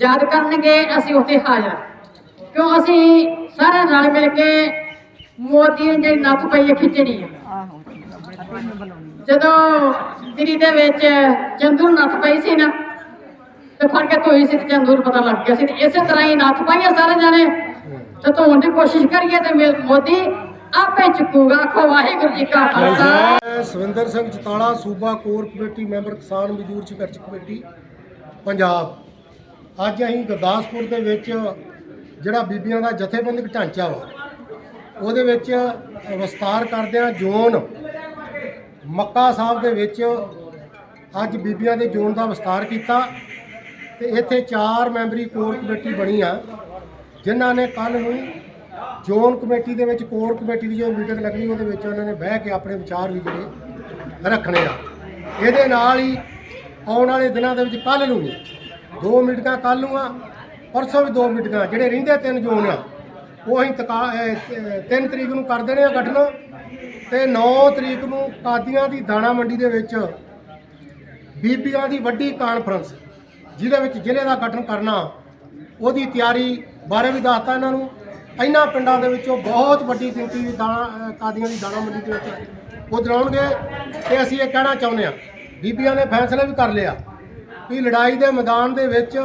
ਯਾਦ ਕਰਨਗੇ, ਅਸੀਂ ਉੱਥੇ ਹਾਜ਼ਰ। ਕਿਉਂ ਅਸੀਂ ਸਾਰੇ ਰਲ ਮਿਲ ਕੇ ਮੋਦੀ ਨੇ ਨੱਥ ਪਈ ਖਿੱਚਣੀ ਆ ਜਦੋਂ ਦਿੱਲੀ ਦੇ ਵਿੱਚ ਚੰਦੂ ਨੱਥ ਪਈ ਸੀ ਨਾ, ਤੇ ਫੜ ਕੇ ਧੋਈ ਸੀ ਤੇ ਪਤਾ ਲੱਗ ਗਿਆ ਸੀ। ਇਸੇ ਤਰ੍ਹਾਂ ਹੀ ਨੱਥ ਪਾਈਆਂ ਸਾਰੇ ਜਾਣੇ। ਤੇ ਧੋਣ ਦੀ ਕੋਸ਼ਿਸ਼ ਕਰੀਏ ਤੇ ਮੋਦੀ ਆਪੇ ਚੁੱਕੂਗਾ। ਆਖੋ, ਵਾਹਿਗੁਰੂ ਜੀ ਕਾ ਖਾਲਸਾ। ਸਵਿੰਦਰ ਸਿੰਘ ਚਤਾਲਾ, ਸੂਬਾ ਕੋਰ ਕਮੇਟੀ ਮੈਂਬਰ, ਕਿਸਾਨ ਮਜ਼ਦੂਰ ਸੰਘਰਸ਼ ਕਮੇਟੀ, ਪੰਜਾਬ। ਅੱਜ ਅਸੀਂ ਗੁਰਦਾਸਪੁਰ ਦੇ ਵਿੱਚ ਜਿਹੜਾ ਬੀਬੀਆਂ ਦਾ ਜਥੇਬੰਦਕ ਢਾਂਚਾ ਵਾ, ਉਹਦੇ ਵਿੱਚ ਵਿਸਤਾਰ ਕਰਦਿਆਂ ਜ਼ੋਨ ਮੱਕਾ ਸਾਹਿਬ ਦੇ ਵਿੱਚ ਅੱਜ ਬੀਬੀਆਂ ਦੇ ਜ਼ੋਨ ਦਾ ਵਿਸਤਾਰ ਕੀਤਾ ਤੇ ਇੱਥੇ ਚਾਰ ਮੈਂਬਰੀ ਕੋਰ ਕਮੇਟੀ ਬਣੀ ਆ, ਜਿਨ੍ਹਾਂ ਨੇ ਕੱਲ ਨੂੰ ਜ਼ੋਨ ਕਮੇਟੀ ਦੇ ਵਿੱਚ, ਕੋਰ ਕਮੇਟੀ ਦੀ ਜੋ ਮੀਟਿੰਗ ਲੱਗਣੀ, ਉਹਦੇ ਵਿੱਚ ਉਹਨਾਂ ਨੇ ਬਹਿ ਕੇ ਆਪਣੇ ਵਿਚਾਰ ਵੀ ਜਿਹੜੇ ਰੱਖਣੇ ਆ। ਇਹਦੇ ਨਾਲ ਹੀ ਆਉਣ ਵਾਲੇ ਦਿਨਾਂ ਦੇ ਵਿੱਚ ਕੱਲ ਨੂੰ ਵੀ ਦੋ ਮੀਟਿੰਗਾਂ ਕੱਲ ਨੂੰ ਆ ਪਰਸੋਂ ਵੀ ਦੋ ਮੀਟਿੰਗਾਂ, ਜਿਹੜੇ ਰਹਿੰਦੇ ਤਿੰਨ ਜੂਨ ਆ, ਉਹ ਅਸੀਂ ਤਕਾ 3 ਤਰੀਕ ਨੂੰ ਕਰ ਦੇਣੇ ਆ ਗਠਨ ਤੇ 9 ਤਰੀਕ ਨੂੰ ਕਾਦੀਆਂ ਦੀ ਦਾਣਾ ਮੰਡੀ ਦੇ ਵਿੱਚ ਬੀਬੀਆਂ ਦੀ ਵੱਡੀ ਕਾਨਫਰੰਸ ਜਿਹਦੇ ਵਿੱਚ ਜ਼ਿਲ੍ਹੇ ਦਾ ਗਠਨ ਕਰਨਾ, ਉਹਦੀ ਤਿਆਰੀ ਬਾਰੇ ਵੀ ਦੱਸਤਾ ਇਹਨਾਂ ਨੂੰ। ਇਹਨਾਂ ਪਿੰਡਾਂ ਦੇ ਵਿੱਚੋਂ ਬਹੁਤ ਵੱਡੀ ਗਿਣਤੀ ਦੀ ਦਾਣਾ ਕਾਦੀਆਂ ਦੀ ਦਾਣਾ ਮੰਡੀ ਦੇ ਵਿੱਚ ਉਹ ਦਰਾਉਣਗੇ ਤੇ ਅਸੀਂ ਇਹ ਕਹਿਣਾ ਚਾਹੁੰਦੇ ਆ ਬੀਬੀਆਂ ਨੇ ਫੈਸਲਾ ਵੀ ਕਰ ਲਿਆ ਵੀ ਲੜਾਈ ਦੇ ਮੈਦਾਨ ਦੇ ਵਿੱਚ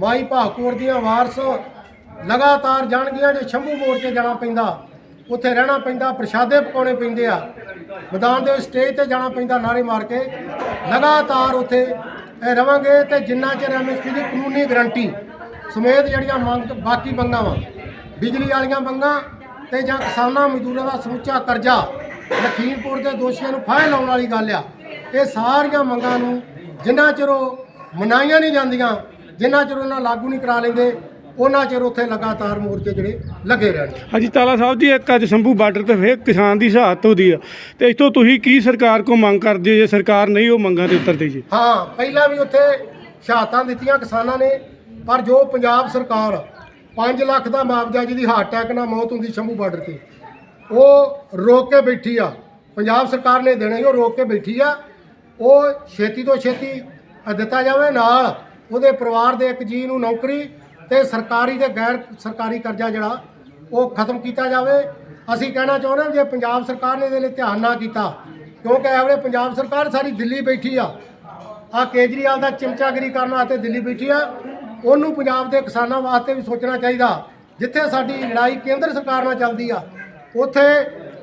ਮਾਈ ਭਾਗਪੁਰ ਦੀਆਂ ਵਾਰਸ ਲਗਾਤਾਰ ਜਾਣਗੀਆਂ ਜੇ ਸ਼ੰਭੂ ਮੋਰਚੇ ਜਾਣਾ ਪੈਂਦਾ। ਉੱਥੇ ਰਹਿਣਾ ਪੈਂਦਾ, ਪ੍ਰਸ਼ਾਦੇ ਪਕਾਉਣੇ ਪੈਂਦੇ ਆ। ਮੈਦਾਨ ਦੇ ਸਟੇਜ ਤੇ ਜਾਣਾ ਪੈਂਦਾ ਨਾਰੇ ਮਾਰ ਕੇ। ਲਗਾਤਾਰ ਉੱਥੇ ਇਹ ਰਵਾਂਗੇ ਤੇ ਜਿੰਨਾ ਚਿਰ ਐਮਐਸਪੀ ਦੀ ਕਾਨੂੰਨੀ ਗਰੰਟੀ ਸਮੇਤ ਜਿਹੜੀਆਂ ਮੰਗ ਬਾਕੀ ਮੰਗਾਂ ਵਾ, ਬਿਜਲੀ ਵਾਲੀਆਂ ਮੰਗਾਂ ਤੇ ਜਾਂ ਕਿਸਾਨਾਂ ਮਜ਼ਦੂਰਾਂ ਦਾ ਸਮੁੱਚਾ ਕਰਜ਼ਾ, ਲਖੀਮਪੁਰ ਦੇ ਦੋਸ਼ੀਆਂ ਨੂੰ ਫਾਇਲ ਲਾਉਣ ਵਾਲੀ ਗੱਲ ਆ। ਇਹ ਸਾਰੀਆਂ ਮੰਗਾਂ ਨੂੰ ਜਿੰਨਾ ਚਿਰ ਉਹ ਮਨਾਈਆਂ ਨਹੀਂ ਜਾਂਦੀਆਂ ਜਿੰਨਾ ਚਿਰ ਉਹਨਾਂ ਲਾਗੂ ਨਹੀਂ ਕਰਾ ਲੈਂਦੇ ਉਹਨਾਂ ਚਿਰ ਉੱਥੇ ਲਗਾਤਾਰ ਮੋਰਚੇ ਜਿਹੜੇ ਲੱਗੇ ਰਹਿਣਗੇ ਹਾਂਜੀ ਤਾਲਾ ਸਾਹਿਬ ਜੀ ਇੱਕ ਅੱਜ ਸ਼ੰਭੂ ਬਾਰਡਰ ਤੇ ਫੇਰ ਕਿਸਾਨ ਦੀ ਸ਼ਹਾਦਤ ਹੁੰਦੀ ਆ। ਤੇ ਇਥੋਂ ਤੁਸੀਂ ਕੀ ਸਰਕਾਰ ਕੋ ਮੰਗ ਕਰਦੇ ਹੋ? ਜੇ ਸਰਕਾਰ ਨਹੀਂ ਉਹ ਮੰਗਾਂ ਤੇ ਉਤਰਦੀ ਜੀ ਹਾਂ ਪਹਿਲਾਂ ਵੀ ਉੱਥੇ ਸ਼ਹਾਦਤਾਂ ਦਿੱਤੀਆਂ ਕਿਸਾਨਾਂ ਨੇ ਪਰ ਜੋ ਪੰਜਾਬ ਸਰਕਾਰ 5 ਲੱਖ ਦਾ ਮੁਆਵਜ਼ਾ ਜਿਹਦੀ ਹਾਰਟ ਅਟੈਕ ਨਾਲ ਮੌਤ ਹੁੰਦੀ ਸ਼ੰਭੂ ਬਾਰਡਰ ਤੇ ਉਹ ਰੋਕ ਕੇ ਬੈਠੀ ਆ। ਪੰਜਾਬ ਸਰਕਾਰ ਨੇ ਦੇਣਾ ਉਹ ਰੋਕ ਕੇ ਬੈਠੀ ਆ। ਉਹ ਛੇਤੀ ਤੋਂ ਛੇਤੀ ਦਿੱਤਾ ਜਾਵੇ ਨਾਲ ਉਹਦੇ ਪਰਿਵਾਰ ਦੇ ਇੱਕ ਜੀ ਨੂੰ ਨੌਕਰੀ ਤੇ ਸਰਕਾਰੀ ਤੇ ਗੈਰ ਸਰਕਾਰੀ ਕਰਜ਼ਾ ਜਿਹੜਾ ਉਹ ਖਤਮ ਕੀਤਾ ਜਾਵੇ। ਅਸੀਂ ਕਹਿਣਾ ਚਾਹੁੰਦੇ ਹਾਂ ਜੇ ਪੰਜਾਬ ਸਰਕਾਰ ਨੇ ਇਹਦੇ ਲਈ ਧਿਆਨ ਨਾ ਕੀਤਾ, ਕਿਉਂਕਿ ਐਵੇਂ ਪੰਜਾਬ ਸਰਕਾਰ ਸਾਰੀ ਦਿੱਲੀ ਬੈਠੀ ਆ ਆ ਕੇਜਰੀਵਾਲ ਦਾ ਚਮਚਾਗਰੀ ਕਰਨ ਵਾਸਤੇ ਦਿੱਲੀ ਬੈਠੀ ਆ, ਉਹਨੂੰ ਪੰਜਾਬ ਦੇ ਕਿਸਾਨਾਂ ਵਾਸਤੇ ਵੀ ਸੋਚਣਾ ਚਾਹੀਦਾ, ਜਿੱਥੇ ਸਾਡੀ ਲੜਾਈ ਕੇਂਦਰ ਸਰਕਾਰ ਨਾਲ ਚੱਲਦੀ ਆ, ਉੱਥੇ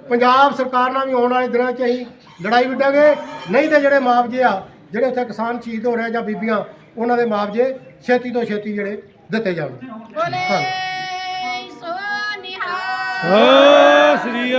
ਪੰਜਾਬ ਸਰਕਾਰ ਨਾਲ ਵੀ ਆਉਣ ਵਾਲੇ ਦਿਨਾਂ 'ਚ ਅਸੀਂ ਲੜਾਈ ਵਿੱਢਾਂਗੇ। ਨਹੀਂ ਤੇ ਜਿਹੜੇ ਮੁਆਵਜ਼ੇ ਆ ਜਿਹੜੇ ਉੱਥੇ ਕਿਸਾਨ ਸ਼ਹੀਦ ਹੋ ਰਹੇ ਜਾਂ ਬੀਬੀਆਂ ਉਹਨਾਂ ਦੇ ਮੁਆਵਜ਼ੇ ਛੇਤੀ ਤੋਂ ਛੇਤੀ ਜਿਹੜੇ ਦਿੱਤੇ ਜਾਣ। ਬੋਲੇ ਸੋ ਨਿਹਾਲ ਸ੍ਰੀ